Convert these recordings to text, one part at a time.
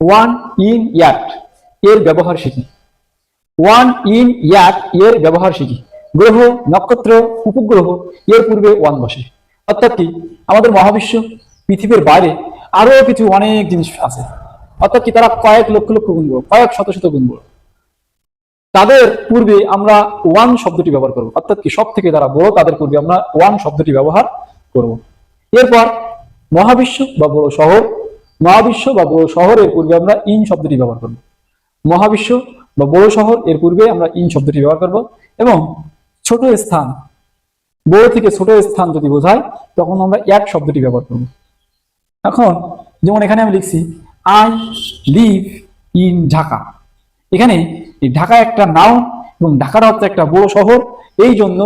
One in yacht এর ব্যবহার শিখি। ওয়ান ইন ইয়াট এর ব্যবহার শিখি। গ্রহ নক্ষত্র উপগ্রহ এর পূর্বে ওয়ান বসে। অর্থাৎ কি আমাদের মহাবিশ্ব পৃথিবীর বাইরে আরও কিছু অনেক জিনিস আছে। অর্থাৎ কি তারা কয়েক লক্ষ লক্ষ গুণ বড়, কয়েক শত শত গুণ বড়। তাদের পূর্বে আমরা ওয়ান শব্দটি ব্যবহার করব। অর্থাৎ কি সব থেকে যারা বড় তাদের পূর্বে আমরা ওয়ান শব্দটি ব্যবহার করব। এরপর মহাবিশ্ব বা বড় শহর মহাবিশ্ব বা বড় শহরের পূর্বে আমরা ইন শব্দটি ব্যবহার করব। মহাবিশ্ব বা বড় শহর এর পূর্বে আমরা ইন শব্দটি ব্যবহার করব এবং ছোট স্থান বড় থেকে ছোট স্থান যদি বোঝায়, তখন আমরা এক শব্দটি ব্যবহার করব। এখন যেমন এখানে আমি লিখছি আই লিভ ইন ঢাকা এখানে ঢাকা একটা নাও এবং ঢাকাটা হচ্ছে একটা বড় শহর। এই জন্য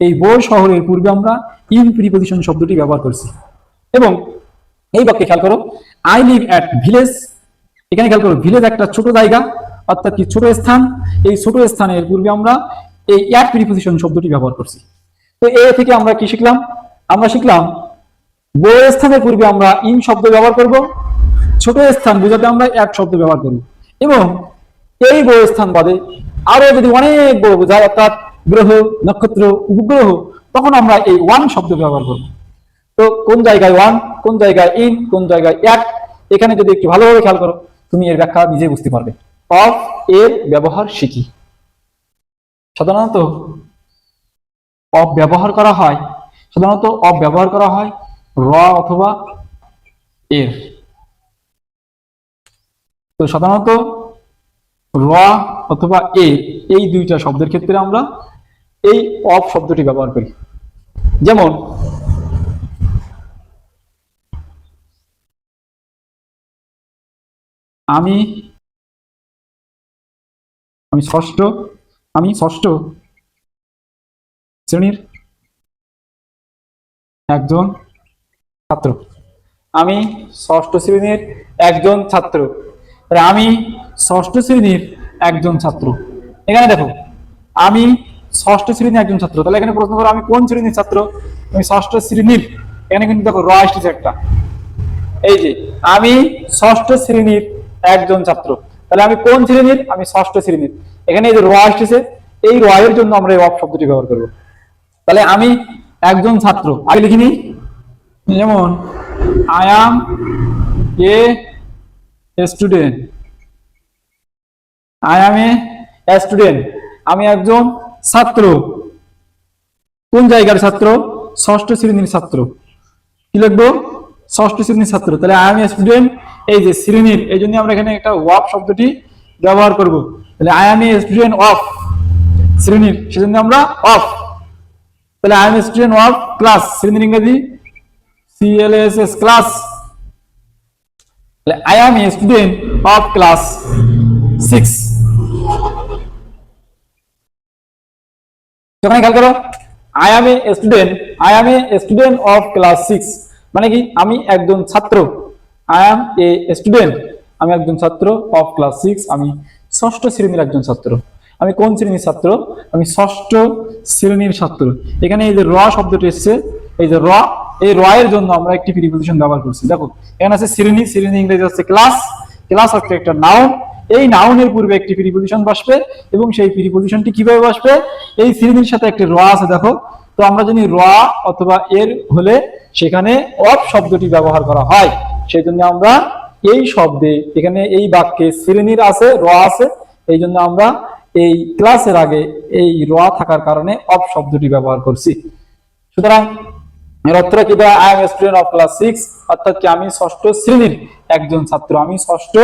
এই বড় শহরের পূর্বে আমরা ইন প্রিপোজিশন শব্দটি ব্যবহার করছি। এবং এই বাক্যে খেয়াল করো। আই লিভ অ্যাট ভিলেজ এখানে খেয়াল করো ভিলেজ একটা ছোট জায়গা, অর্থাৎ কি ছোট স্থান। এই ছোট স্থানের পূর্বে আমরা এই অ্যাট প্রিপোজিশন শব্দটি ব্যবহার করছি। তো এ থেকে আমরা কি শিখলাম? আমরা শিখলাম, বড় স্থানের পূর্বে আমরা ইন শব্দ ব্যবহার করব, ছোট স্থান বোঝাতে আমরা এক শব্দ ব্যবহার করব। এবং এই বড় স্থান বাদে আরও যদি অনেক বড় বোঝায়, অর্থাৎ গ্রহ, নক্ষত্র, উপগ্রহ, তখন আমরা এই ওয়ান শব্দ ব্যবহার করব। তো কোন জায়গায় ওয়ান কোন জায়গায় ইন কোন জায়গায় এক, এখানে যদি একটু ভালোভাবে খেয়াল করো, তুমি এর ব্যাখ্যা নিজে বুঝতে পারবে। অফ এর ব্যবহার শিখি সাধারণত অফ ব্যবহার করা হয়, সাধারণত অফ ব্যবহার করা হয় র অথবা এর। তো সাধারণত র অথবা এ, এই দুইটা শব্দের ক্ষেত্রে আমরা এই অফ শব্দটি ব্যবহার করি। যেমন আমি আমি ষষ্ঠ আমি ষষ্ঠ শ্রেণির একজন ছাত্র। আমি ষষ্ঠ শ্রেণির একজন ছাত্র। আমি ষষ্ঠ শ্রেণির একজন ছাত্র। এখানে দেখো, আমি ষষ্ঠ শ্রেণির একজন ছাত্র। তাহলে এখানে প্রশ্ন করো, আমি কোন শ্রেণির ছাত্র? আমি ষষ্ঠ শ্রেণির। এখানে কিন্তু দেখো র আসতেছে একটা। এই যে, আমি ষষ্ঠ শ্রেণির একজন ছাত্র। তাহলে আমি কোন শ্রেণির? আমি ষষ্ঠ শ্রেণির। এখানে যে র আসতেছে, এই র এর জন্য আমরা এই অফ শব্দটি ব্যবহার করব। তাহলে আমি একজন ছাত্র। আগে লিখিনি? যেমন I am a student I am a student আমি একজন ছাত্র। কোন জায়গার ছাত্র? ষষ্ঠ শ্রেণির ছাত্র। কি লিখব? ষষ্ঠ শ্রেণির ছাত্র। তাহলে আই এম স্টুডেন্ট এই যে শ্রেণির এই জন্য আমরা এখানে একটা ওয়াপ শব্দটি ব্যবহার করব। তাহলে I am a student of শ্রেণির সেজন্য আমরা অফ তাহলে I am student of class শ্রেণির ইংরেজি সিএলএসএস ক্লাস তাহলে I am a student of class six সেখানে খেয়াল করো I am a student I am a student of class six মানে কি, আমি একজন ছাত্র। আই এম এ স্টুডেন্ট আমি একজন ছাত্র অফ ক্লাস সিক্স আমি ষষ্ঠ শ্রেণির একজন ছাত্র। আমি কোন শ্রেণির ছাত্র? আমি ষষ্ঠ শ্রেণির ছাত্র। এখানে এই যে র শব্দটি এসছে, এই যে র, এই র এর জন্য আমরা একটি প্রিপোজিশন ব্যবহার করছি। দেখো, এখানে আছে শ্রেণি শ্রেণি ইংরেজি হচ্ছে ক্লাস ক্লাস হচ্ছে একটা নাউন এই নাউনের পূর্বে একটি প্রিপোজিশন বসবে এবং সেই প্রিপোজিশনটি কীভাবে বসবে? এই শ্রেণির সাথে একটি র আছে, দেখো। তো আমরা জানি র অথবা এর হলে সেখানে অফ শব্দটি ব্যবহার করা হয়। সেই জন্য আমরা এই শব্দে, এখানে এই বাক্যে শ্রেণির আছে, র আছে এই জন্য আমরা এই ক্লাসের আগে এই র থাকার কারণে অফ শব্দটি ব্যবহার করছি। সুতরাং এর কি দেয় I am student of class six অর্থাৎ কি আমি ষষ্ঠ শ্রেণির একজন ছাত্র, আমি ষষ্ঠ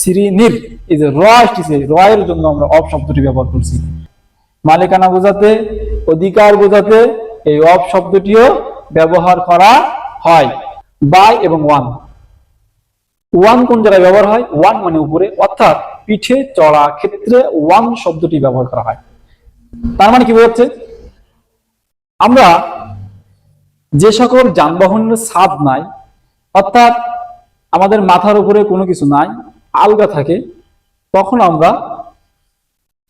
শ্রেণির, এই যে র আসতেছে র এর জন্য আমরা অফ শব্দটি ব্যবহার করছি। মালিকানা বোঝাতে, অধিকার বোঝাতে এই অফ শব্দটিও ব্যবহার করা হয়। বাই এবং ওয়ান। ওয়ান কোন জায়গায় ব্যবহার হয়? ওয়ান মানে উপরে। অর্থাৎ পিঠে চড়া ক্ষেত্রে ওয়ান শব্দটি ব্যবহার করা হয়। তার মানে কি বোঝাচ্ছে? আমরা যে সকল যানবাহনের ছাদ নাই, অর্থাৎ আমাদের মাথার উপরে কোনো কিছু নাই, আলগা থাকে, তখন আমরা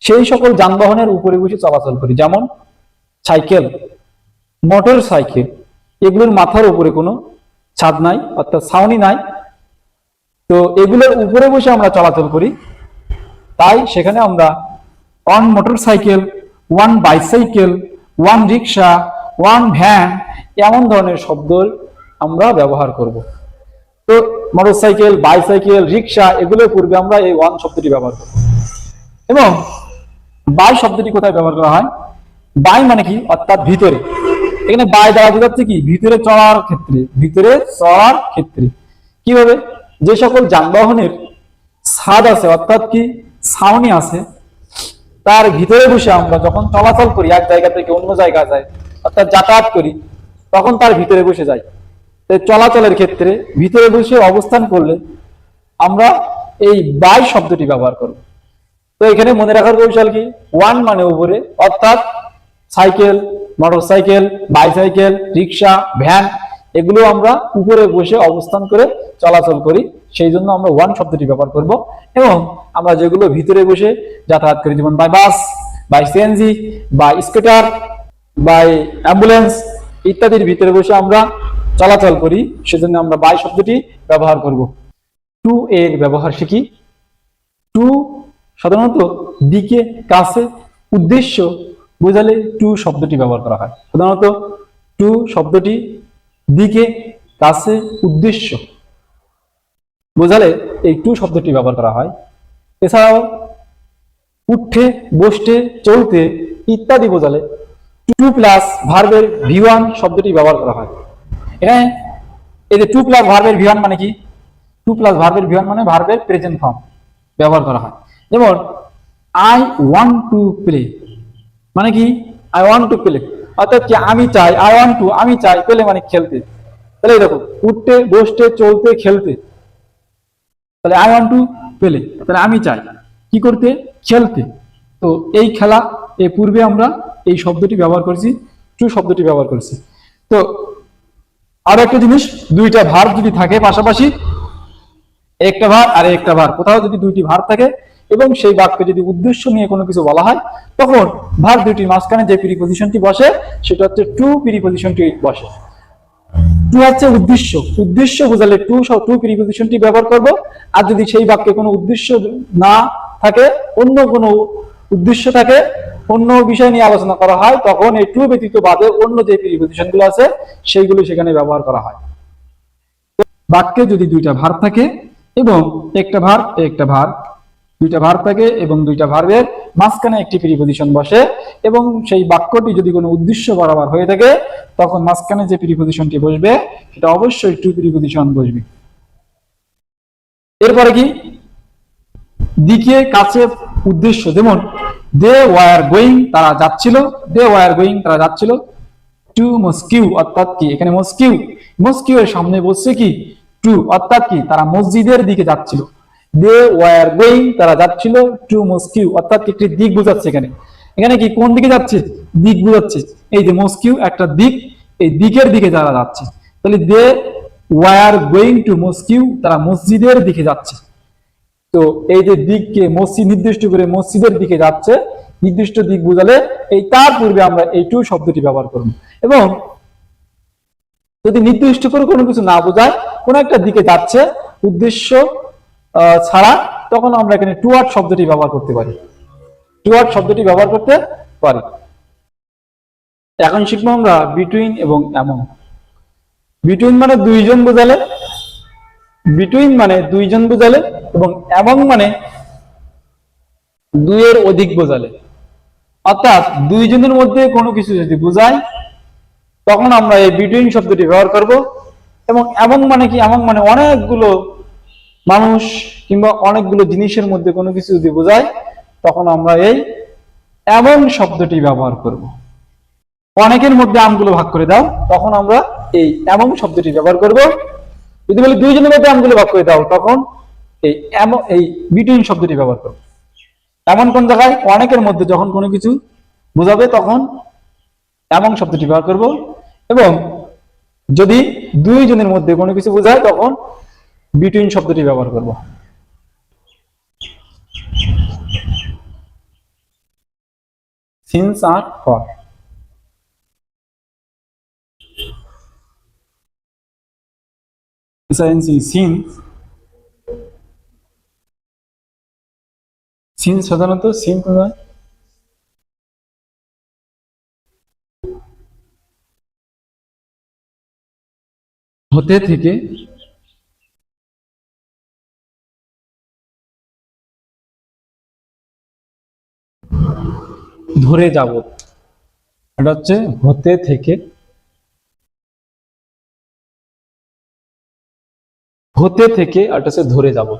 সেই সকল যানবাহনের উপরে বসে চলাচল করি। যেমন সাইকেল মোটর সাইকেল এগুলোর মাথার উপরে কোনো ছাদ নাই, অর্থাৎ ছাউনি নাই তো এগুলোর উপরে বসে আমরা চলাচল করি। তাই সেখানে আমরা one motor cycle one bicycle one rickshaw one van এমন ধরনের শব্দ আমরা ব্যবহার করব। তো মোটরসাইকেল বাইসাইকেল রিক্সা এগুলোর পূর্বে আমরা এই ওয়ান শব্দটি ব্যবহার করব। এবং বাই শব্দটি কোথায় ব্যবহার করা হয়? বাই মানে কি? অর্থাৎ ভিতরে। এখানে বাই দ্বারা বোঝাচ্ছে কি? ভিতরে চলার ক্ষেত্রে। ভিতরে চলার ক্ষেত্রে। কীভাবে? যে সকল যানবাহনের ছাদ আছে, অর্থাৎ কি ছাউনি আছে, তার ভিতরে বসে আমরা যখন চলাচল করি, এক জায়গা থেকে অন্য জায়গা যাই অর্থাৎ যাতায়াত করি, তখন তার ভিতরে বসে যাই। চলাচলের ক্ষেত্রে ভিতরে বসে অবস্থান করলে আমরা এই বাই শব্দটি ব্যবহার করব। তো এখানে মনে রাখার কৌশল কি? ওয়ান মানে উপরে, অর্থাৎ cycle, motorcycle, bicycle, rickshaw, van এগুলো আমরা উপরে বসে অবস্থান করে চলাচল করি, সেই জন্য আমরা ওয়ান শব্দটি ব্যবহার করব এবং আমরা যেগুলো ভিতরে বসে যাতায়াত করি, যেমন by bus by CNG by scooter by ambulance ইত্যাদির ভিতরে বসে আমরা চলাচল করি, সেজন্য আমরা বাই শব্দটি ব্যবহার করব। টু এর ব্যবহার শিখি টু সাধারণত দিকে কাছে উদ্দেশ্য বোঝালে টু শব্দটি ব্যবহার করা হয়। সাধারণত টু শব্দটি দিকে কাছে উদ্দেশ্য। বোঝালে এই টু শব্দটি ব্যবহার করা হয়। এছাড়াও, উঠে, বসতে, চলতে ইত্যাদি বোঝালে টু প্লাস ভার্বের ভিওয়ান শব্দটি ব্যবহার করা হয়। এখানে এই যে টু প্লাস ভার্বের ভি ওয়ান মানে কি? টু প্লাস ভার্বের ভি ওয়ান মানে ভার্বের প্রেজেন্ট ফর্ম ব্যবহার করা হয়। যেমন আই ওয়ান্ট টু প্লে মানে কি? আই ওয়ান্ট টু প্লে অর্থাৎ কি আমি চাই আই ওয়ান্ট টু আমি চাই, পেলে মানে খেলতে। তাহলে দেখো, উঠতে, বসতে, চলতে, খেলতে। তাহলে আই ওয়ান্ট টু পেলে। তাহলে আমি চাই, কি করতে? খেলতে। তো এই খেলা এই পূর্বে আমরা এই শব্দটি ব্যবহার করেছি টু শব্দটি ব্যবহার করেছি। তো আরও একটা জিনিস, দুইটা ভার যদি থাকে পাশাপাশি, একটা ভার আর একটা ভার কোথাও যদি দুইটি ভার থাকে এবং সেই বাক্যে যদি উদ্দেশ্য নিয়ে কোনো কিছু বলা হয়, তখন ভার দুইটির মাঝখানে যে প্রিপোজিশনটি বসে, সেটা হচ্ছে টু প্রিপোজিশনটি বসে। টু হচ্ছে উদ্দেশ্য। উদ্দেশ্য বোঝালে টু টু প্রিপোজিশনটি ব্যবহার করব। আর যদি সেই বাক্যে কোনো উদ্দেশ্য না থাকে, অন্য কোনো উদ্দেশ্য থাকে, অন্য বিষয় নিয়ে আলোচনা করা হয়, তখন এই টু ব্যতীত বাদে অন্য যে প্রিপোজিশনগুলো আছে, সেইগুলো সেখানে ব্যবহার করা হয়। বাক্যে যদি দুইটা ভার থাকে, এবং একটা ভার একটা ভার দুইটা ভার থাকে এবং দুইটা ভার্বের মাঝখানে একটি প্রিপোজিশন বসে এবং সেই বাক্যটি যদি কোনো উদ্দেশ্য বরাবর হয়ে থাকে, তখন মাঝখানে যে প্রিপোজিশনটি বসবে, সেটা অবশ্যই টু প্রিপোজিশন বসবে। এরপরে কি? দিকে কাছে উদ্দেশ্য, যেমন দে ওয়ার গোয়িং তারা যাচ্ছিল। দে ওয়ার গোয়িং তারা যাচ্ছিল। টু মস্কিউ অর্থাৎ কি? এখানে মস্কিউ মস্কিউ এর সামনে বসছে কি? টু অর্থাৎ কি? তারা মসজিদের দিকে যাচ্ছিল। দে ওয়ার গোয়িং তারা যাচ্ছিল টু মস্কিউ অর্থাৎ একটি দিক বোঝাচ্ছে এখানে। এখানে কি কোন দিকে যাচ্ছে? দিক বোঝাচ্ছে। এই যে মস্কিউ একটা দিক, এই দিকের দিকে যাচ্ছে। তাহলে they were going to mosque তারা মসজিদের দিকে যাচ্ছে। তো এই যে দিককে মসজিদ নির্দিষ্ট করে মসজিদের দিকে যাচ্ছে, নির্দিষ্ট দিক বোঝালে এই তার পূর্বে আমরা এই টু শব্দটি ব্যবহার করব। এবং যদি নির্দিষ্ট করে কোনো কিছু না বোঝায়, কোন একটা দিকে যাচ্ছে, উদ্দেশ্য ছাড়া তখন আমরা এখানে টু আর্ট শব্দটি ব্যবহার করতে পারি। টু আর্ট শব্দটি ব্যবহার করতে পারি। এখন শিখব আমরা বিটুইন এবং এমন। বিটুইন মানে দুইজন বোঝালে বিটুইন মানে দুইজন বোঝালে, এবং এবং মানে দুইয়ের অধিক বোঝালে। অর্থাৎ দুইজনের মধ্যে কোনো কিছু যদি বোঝায়, তখন আমরা এই বিটুইন শব্দটি ব্যবহার করব, এবং এমন মানে কি, এমন মানে অনেকগুলো মানুষ কিংবা অনেকগুলো জিনিসের মধ্যে কোনো কিছু যদি বোঝায়, তখন আমরা এই এমন শব্দটি ব্যবহার করব। অনেকের মধ্যে আমগুলো ভাগ করে দাও, তখন আমরা এই এমন শব্দটি ব্যবহার করব। যদি বলি দুইজনের মধ্যে আমগুলো ভাগ করে দাও, তখন এই এমন, এই বিটুইন শব্দটি ব্যবহার করব। এমন কোন জায়গায় অনেকের মধ্যে যখন কোনো কিছু বোঝাবে, তখন এমন শব্দটি ব্যবহার করব। এবং যদি দুইজনের মধ্যে কোনো কিছু বোঝায়, তখন বিটুইন শব্দটি ব্যবহার করব। সিন্স আর ফর সিন্স সিন সাধারণত সিন নয়। হতে থেকে ধরে যাব। এটা হচ্ছে হতে থেকে। হতে থেকে এটা হচ্ছে ধরে যাব।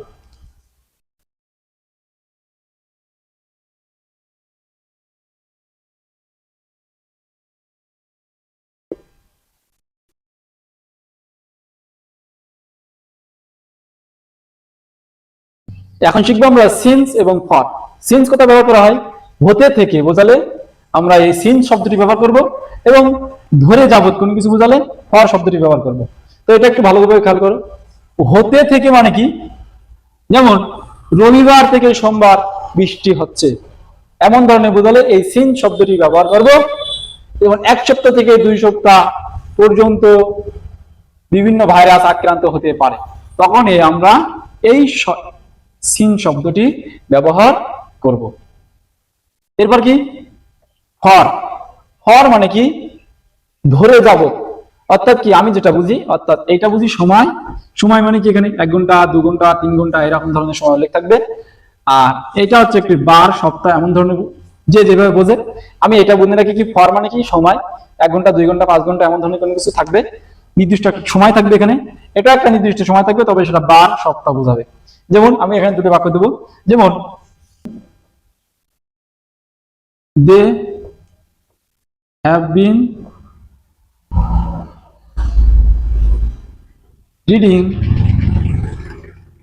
এখন শিখব আমরা সিন্স এবং ফর সিন্স কথা ব্যবহার করা হয়? হতে থেকে বোঝালে আমরা এই সিন্স শব্দটি ব্যবহার করব এবং ধরে যাবত কোনো কিছু বোঝালে ফর শব্দটি ব্যবহার করব। তো এটা একটু ভালোভাবে খেয়াল করো। হতে থেকে মানে কি? যেমন, রবিবার থেকে সোমবার বৃষ্টি হচ্ছে। এমন ধরনের বোঝালে এই সিন শব্দটি ব্যবহার করব। এবং এক সপ্তাহ থেকে দুই সপ্তাহ পর্যন্ত বিভিন্ন ভাইরাস আক্রান্ত হতে পারে। তখন আমরা এই সিন শব্দটি ব্যবহার করব। এরপর কি? হর। হর মানে কি? ধরে যাব। অর্থাৎ কি, আমি যেটা বুঝি, অর্থাৎ এইটা বুঝি সময়। সময় মানে কি এখানে এক ঘণ্টা, দু ঘণ্টা, তিন ঘণ্টা, এরকম ধরনের সময় উল্লেখ থাকবে। আর এটা হচ্ছে একটি বার, সপ্তাহ, এমন ধরনের যে যেভাবে বোঝে। আমি এটা বুঝে রাখি কি ফর মানে কি, সময়। এক ঘণ্টা, দুই ঘণ্টা, পাঁচ ঘণ্টা, এমন ধরনের কোনো কিছু থাকবে। নির্দিষ্ট একটা সময় থাকবে এখানে। এটা একটা নির্দিষ্ট সময় থাকবে, তবে সেটা বার, সপ্তাহ বোঝাবে। যেমন আমি এখানে দুটো বাক্য দেবো। যেমন they have been reading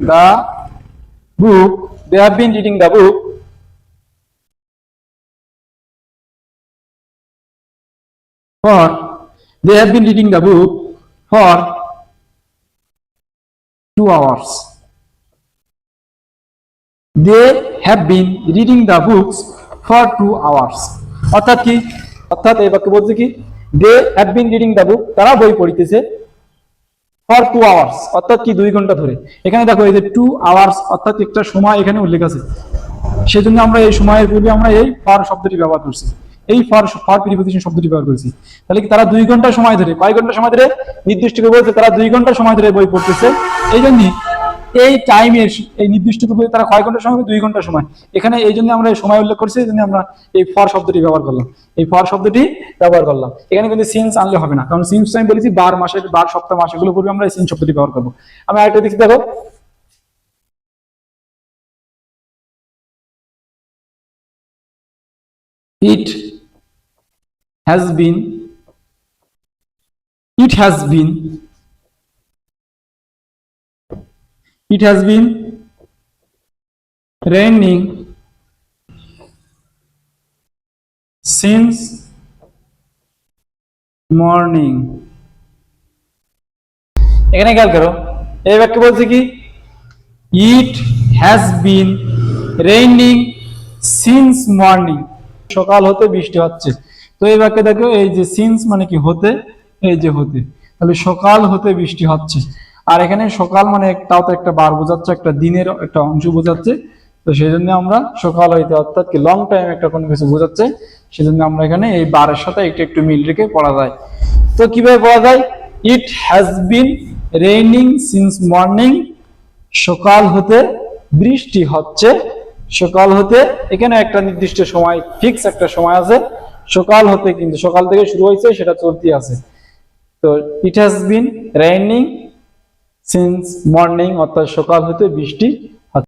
the book they have been reading the book for they have been reading the book for two hours they have been reading the books for two hours. অর্থাৎ কি? অর্থাৎ এই বাক্য বলছে কি? They have been reading the book তারা বই পড়িতেছে for two hours অর্থাৎ কি? দুই ঘণ্টা ধরে। এখানে দেখো, এই যে টু আওয়ার্স অর্থাৎ একটা সময় এখানে উল্লেখ আছে। সেজন্য আমরা এই সময়ের পূর্বে আমরা এই ফর শব্দটি ব্যবহার করছি। এই ফর ফর প্রিপোজিশন শব্দটি ব্যবহার করেছি। তাহলে কি তারা দুই ঘণ্টা সময় ধরে, কয় ঘণ্টা সময় ধরে? নির্দিষ্ট করে বলছে, তারা দুই ঘণ্টা সময় ধরে বই পড়তেছে। এই জন্য এই টাইমের এই নির্দিষ্ট করে তারা কয় ঘণ্টা সময় দুই ঘণ্টা সময়। এখানে এই জন্য আমরা সময় উল্লেখ করছি, এই জন্য আমরা এই ফর শব্দটি ব্যবহার করলাম। এই ফর শব্দটি ব্যবহার করলাম। এখানে কিন্তু সিন্স আনলে হবে না, কারণ সিন্স আমি বলেছি বার মাসের, বার সপ্তাহ মাস এগুলো পূর্বে আমরা সিন্স শব্দটি ব্যবহার করব। আমি আরেকটা দেখি, দেখো। It has been, it has been it has been raining since morning. এখানে খেয়াল করো। এই বাক্য বলছে কি? It has been raining since morning সকাল হতে বৃষ্টি হচ্ছে। তো এই বাক্যে দেখো, এই যে সিন্স মানে কি হতে, এই যে হতে। তাহলে সকাল হতে বৃষ্টি হচ্ছে। আর এখানে সকাল মানে তাও তো একটা বার বোঝাচ্ছে, একটা দিনের একটা অংশ বোঝাচ্ছে। তো সেই জন্য আমরা সকাল হইতে অর্থাৎ কি লং টাইম একটা কোনো কিছু বোঝাচ্ছে, সেজন্য আমরা এখানে এই বারের সাথে একটু একটু মিল রেখে পড়া যায়। তো কীভাবে পড়া যায়? It has been raining since morning সকাল হতে বৃষ্টি হচ্ছে। সকাল হতে এখানে একটা নির্দিষ্ট সময় ফিক্স একটা সময় আছে। সকাল হতে কিন্তু সকাল থেকে শুরু হয়েছে, সেটা চলতি আছে। তো it has been raining since morning অর্থাৎ সকাল হতে বৃষ্টি